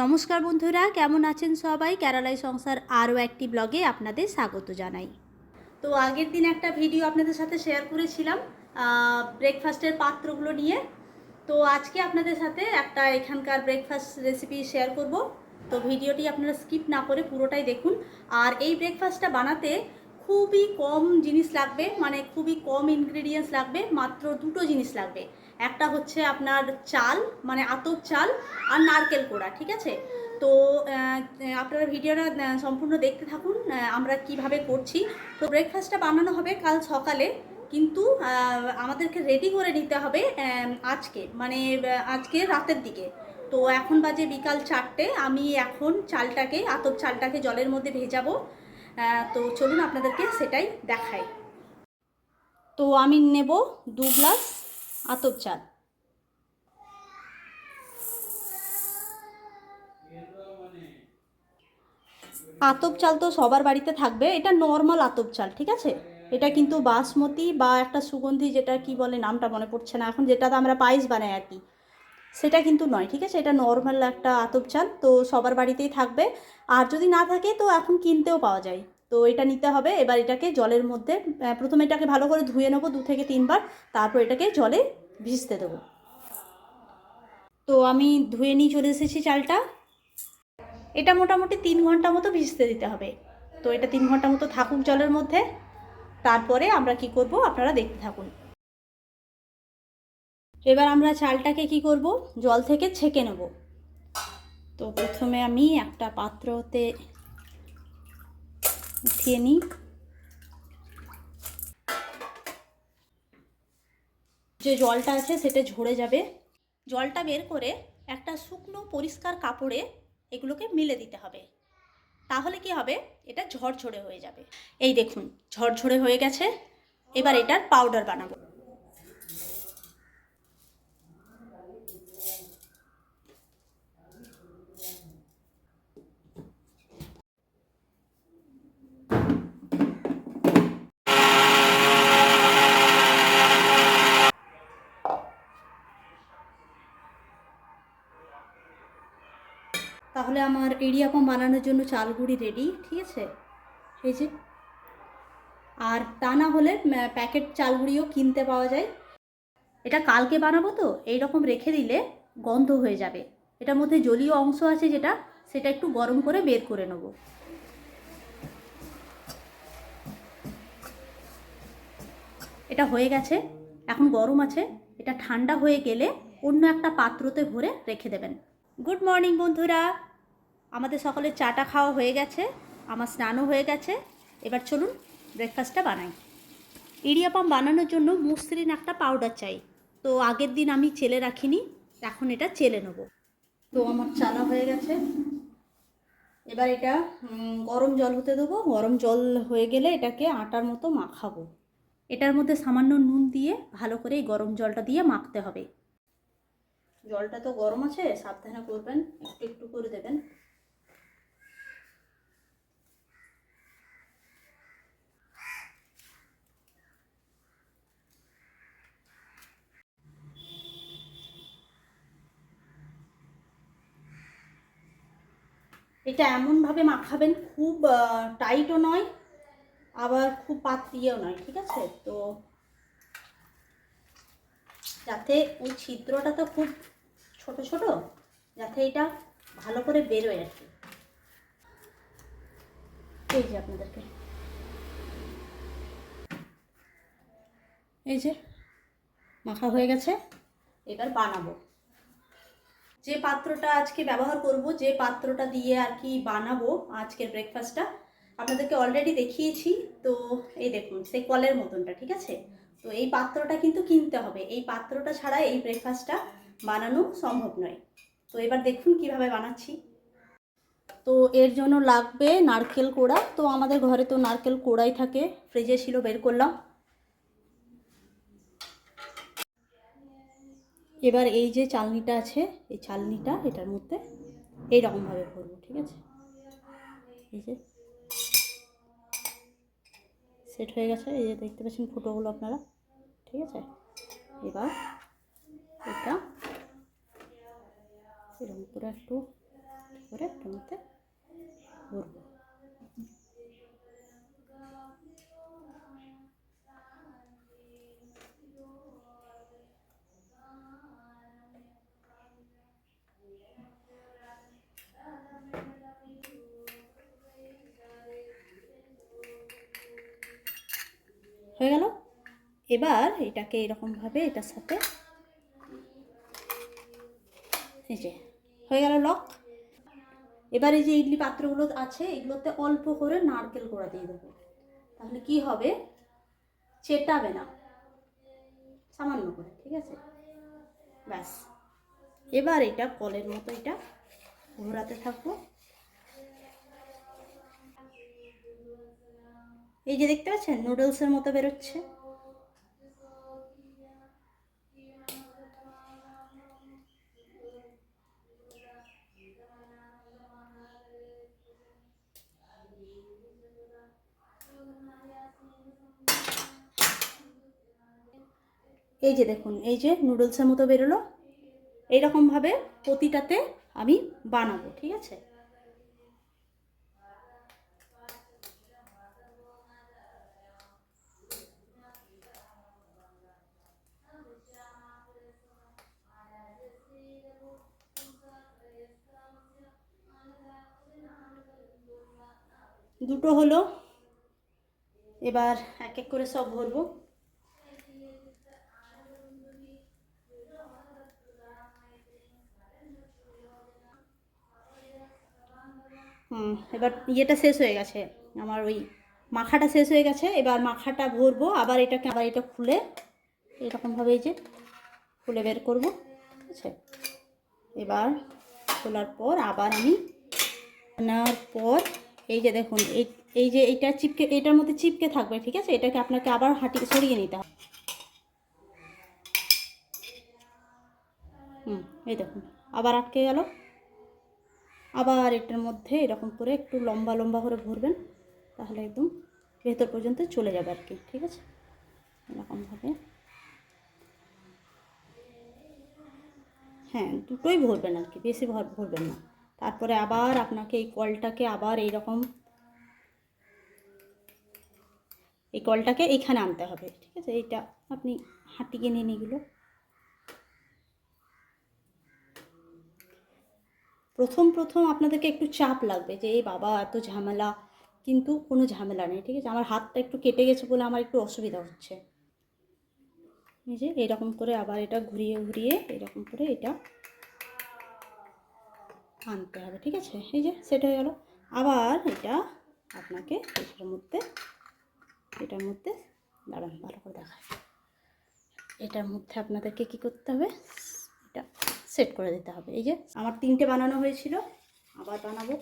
নমস্কার বন্ধুরা, কেমন আছেন সবাই? কেরালাই সংসার আরও একটি ব্লগে আপনাদের স্বাগত জানাই। তো আগের দিন একটা ভিডিও আপনাদের সাথে শেয়ার করেছিলাম ব্রেকফাস্টের পাত্রগুলো নিয়ে। তো আজকে আপনাদের সাথে একটা এখানকার ব্রেকফাস্ট রেসিপি শেয়ার করব। তো ভিডিওটি আপনারা স্কিপ না করে পুরোটাই দেখুন। আর এই ব্রেকফাস্টটা বানাতে খুবই কম জিনিস লাগবে মানে খুবই কম ইনগ্রেডিয়েন্টস লাগবে, মাত্র দুটো জিনিস লাগবে। একটা হচ্ছে আপনার চাল মানে আতপ চাল আর নারকেল কোড়া, ঠিক আছে? তো আপনারা ভিডিওটা সম্পূর্ণ দেখতে থাকুন আমরা কীভাবে করছি। তো ব্রেকফাস্টটা বানানো হবে কাল সকালে, কিন্তু আমাদেরকে রেডি করে নিতে হবে আজকে মানে আজকে রাতের দিকে। তো এখন বাজে বিকাল চারটে, আমি এখন চালটাকে, আতপ চালটাকে জলের মধ্যে ভেজাবো। তো চলুন আপনাদেরকে সেটাই দেখাই। তো আমি নেব দু গ্লাস আতপ চাল আতপ চাল তো সবার বাড়িতে থাকবে, এটা নর্মাল আতপ চাল, ঠিক আছে? এটা কিন্তু বাসমতি বা একটা সুগন্ধি যেটা কি বলে নামটা মনে পড়ছে না, এখন যেটাতে আমরা পায়েস বানাই আর কি। সেটা কিন্তু নয়, ঠিক আছে? এটা নর্মাল একটা আতপ চাল, তো সবার বাড়িতেই থাকবে। আর যদি না থাকে, তো এখন কিনতেও পাওয়া যায়। তো এটা নিতে হবে। এবার এটাকে জলের মধ্যে প্রথমে এটাকে ভালো করে ধুয়ে নেব দু থেকে তিনবার, তারপর এটাকে জলে ভিজতে দেবো। তো আমি ধুয়ে নিয়ে চলে এসেছি চালটা। এটা মোটামুটি তিন ঘণ্টা মতো ভিজতে দিতে হবে। তো এটা তিন ঘণ্টা মতো থাকুক জলের মধ্যে। তারপরে আমরা কি করব, আপনারা দেখতে থাকুন। এবার আমরা চালটাকে কি করব, জল থেকে ছেঁকে নেব। তো প্রথমে আমি একটা পাত্রতে উঠিয়ে নিই। যে জলটা আছে সেটা ঝরে যাবে। জলটা বের করে একটা শুকনো পরিষ্কার কাপড়ে এগুলোকে মিলে দিতে হবে। তাহলে কি হবে? এটা ঝরঝরে হয়ে যাবে। এই দেখুন, ঝরঝরে হয়ে গেছে। এবার এটার পাউডার বানাবো। তাহলে আমার ইডিয়াপম বানানোর জন্য চালগুড়ি রেডি ঠিক আছে? এই যে। আর তা না হলে প্যাকেট চালগুড়িও কিনতে পাওয়া যায়। এটা কালকে বানাবো তো এই রকম রেখে দিলে গন্ধ হয়ে যাবে। এটার মধ্যে জলীয় অংশ আছে যেটা, সেটা একটু গরম করে বের করে নেব। এটা হয়ে গেছে, এখন গরম আছে। এটা ঠান্ডা হয়ে গেলে অন্য একটা পাত্রতে ভরে রেখে দেবেন। গুড মর্নিং বন্ধুরা! আমাদের সকলের চাটা খাওয়া হয়ে গেছে, আমার স্নানও হয়ে গেছে। এবার চলুন ব্রেকফাস্টটা বানাই। ইডিয়াপাম বানানোর জন্য মসৃণ একটা পাউডার চাই। তো আগের দিন আমি চেলে রাখিনি, এখন এটা চেলে নেব। তো আমার চালা হয়ে গেছে। এবার এটা গরম জল হতে দেবো। গরম জল হয়ে গেলে এটাকে আটার মতো মাখাবো। এটার মধ্যে সামান্য নুন দিয়ে ভালো করে এই গরম জলটা দিয়ে মাখতে হবে। জলটা তো গরম আছে, সাবধানে করবেন, একটু একটু করে দেবেন। এটা এমনভাবে মাখাবেন, খুব টাইটও নয়, আবার খুব পাতলিও নয়, ঠিক আছে? তো যাতে ওই ছিদ্রটা তো খুব ছোট ছোট, যাতে এটা ভালো করে বেরোয় আর কি। এই যে আপনাদেরকে। এই যে, মাখা হয়ে গেছে, এবার বানাবো। যে পাত্রটা আজকে ব্যবহার করব, যে পাত্রটা দিয়ে আর কি বানাবো আজকের ব্রেকফাস্টটা আপনাদেরকে অলরেডি দেখিয়েছি। তো এই দেখুন, সেই কলের মতনটা, ঠিক আছে? তো এই পাত্রটা কিন্তু কিনতে হবে। এই পাত্রটা ছাড়া এই ব্রেকফাস্টটা বানানো সম্ভব নয়। তো এবার দেখুন কীভাবে বানাচ্ছি। তো এর জন্য লাগবে নারকেল কোড়া। তো আমাদের ঘরে তো নারকেল কোড়াই থাকে। ফ্রিজে ছিল, বের করলাম। এবার এই যে চালনিটা আছে, এই চালনিটা এটার মধ্যে এইরকমভাবে ভরবো, ঠিক আছে? এই যে সেট হয়ে গেছে। এই যে দেখতে পাচ্ছেন ফুটোগুলো আপনারা, ঠিক আছে? এবার এটা এরকম করে একটু করে একটু মধ্যে ভরবো। হয়ে গেল। এবার এটাকে এরকমভাবে এটার সাথে এই যে, হয়ে গেল লক। এবার এই যে ইডলি পাত্রগুলো আছে, এগুলোতে অল্প করে নারকেল গোড়া দিয়ে দেবো। তাহলে কি হবে? চেটাবে না। সামান্য করে, ঠিক আছে? ব্যাস। এবার এটা কলের মতো এটা ঘোরাতে থাকব। এই যে দেখতে পাচ্ছেন? নুডলসের মতো বেরোচ্ছে। এই যে দেখুন, এই যে নুডলসের মতো বেরোলো। এইরকমভাবে প্রতিটাতে আমি বানাবো, ঠিক আছে? দুটো হলো। এবার এক এক করে সব ভরবো। হুম, এবার ইয়েটা শেষ হয়ে গেছে। আমার ওই মাখাটা শেষ হয়ে গেছে। এবার মাখাটা ভরবো। আবার এটাকে, আবার এটা খুলে এরকমভাবে এই যে খুলে বের করব। ঠিক আছে? এবার খোলার পর আবার আমি নেওয়ার পর এই যে দেখুন, এই এই যে এইটা চিপকে এটার মধ্যে চিপকে থাকবে, ঠিক আছে? এটাকে আপনাকে আবার হাঁটি সরিয়ে নিতে হবে। হুম, এই দেখুন, আবার আটকে গেল। আবার এটার মধ্যে এরকম করে একটু লম্বা লম্বা করে ভরবেন, তাহলে একদম ভেতর পর্যন্ত চলে যাবে আর কি, ঠিক আছে? এরকমভাবে। হ্যাঁ দুটোই ভরবেন আর কি, বেশি ভর, ভরবেন না। তারপরে আবার আপনাকে এই কলটাকে আবার এই রকম এই কলটাকে এইখানে আনতে হবে, ঠিক আছে? এইটা আপনি হাঁটিয়ে নিন এগুলো প্রথম প্রথম আপনাদেরকে একটু চাপ লাগবে যে এই বাবা, এত ঝামেলা। কিন্তু কোনো ঝামেলা নেই, ঠিক আছে? আমার হাতটা একটু কেটে গেছে বলে আমার একটু অসুবিধা হচ্ছে। যে এরকম করে আবার এটা ঘুরিয়ে ঘুরিয়ে এরকম করে এটা আনতে হবে, ঠিক আছে? এই যে, সেট হয়ে গেল। আবার এটা আপনাকে এটার মধ্যে এটার মধ্যে, দাঁড়ান, ভালো করে দেখায় এটার মধ্যে আপনাদেরকে কী করতে হবে? এটা সেট করে দিতে হবে। এই যে, আমার তিনটে বানানো হয়েছিল, আবার বানাবো।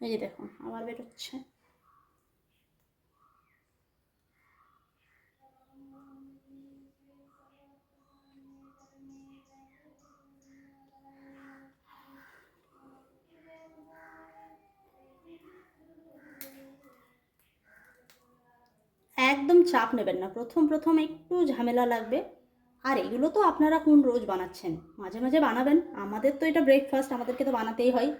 এই যে দেখুন, আবার বেরোচ্ছে। চাপ নেবেন না। প্রথম প্রথম একটু ঝামেলা লাগবে। আর এগুলো তো আপনারা কোন রোজ বানাচ্ছেন? মাঝে মাঝে বানাবেন। আমাদের তো এটা ব্রেকফাস্ট আমাদেরকে তো বানাতেই হয়।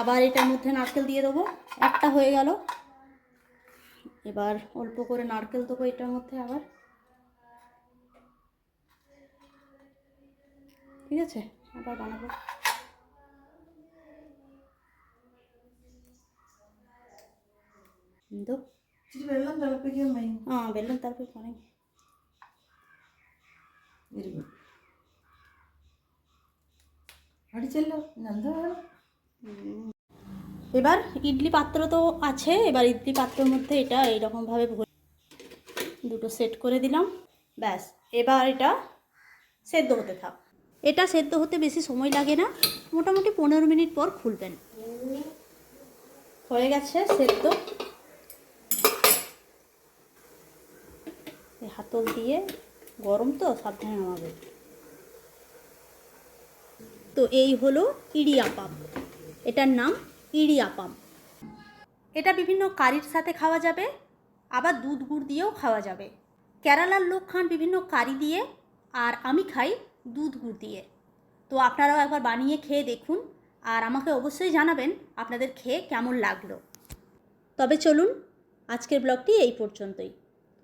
আবার এটার মধ্যে নারকেল দিয়ে দেবো। একটা হয়ে গেল। এবার অল্প করে নারকেল দেবো এটার মধ্যে আবার। ঠিক আছে? আবার বানাবো। দেখ വെള്ളം തിളപ്പിക്കാൻ മൈ ആ വെള്ളം തിളപ്പിക്കണേ ഇരുന്നു അടിച്ചല്ലോ ഇനി എന്താ വേണം হুম। এবার ইডলি পাত্র তো আছে এবার ইডলি পাত্রের মধ্যে এটা এইরকমভাবে ভরে দুটো সেট করে দিলাম ব্যাস এবার এটা সেদ্ধ হতে থাক এটা সেদ্ধ হতে বেশি সময় লাগে না মোটামুটি পনেরো মিনিট পর খুলবেন হয়ে গেছে সেদ্ধ হাতল দিয়ে গরম তো, সাবধানে নামাবে। তো এই হলো ইডিয়াপাম। এটার নাম ইডিয়াপাম। এটা বিভিন্ন কারির সাথে খাওয়া যাবে, আবার দুধ গুড় দিয়েও খাওয়া যাবে। কেরালার লোক খান বিভিন্ন কারি দিয়ে, আর আমি খাই দুধ গুড় দিয়ে। তো আপনারাও একবার বানিয়ে খেয়ে দেখুন, আর আমাকে অবশ্যই জানাবেন আপনাদের খেয়ে কেমন লাগল। তবে চলুন, আজকের ব্লগটি এই পর্যন্তই।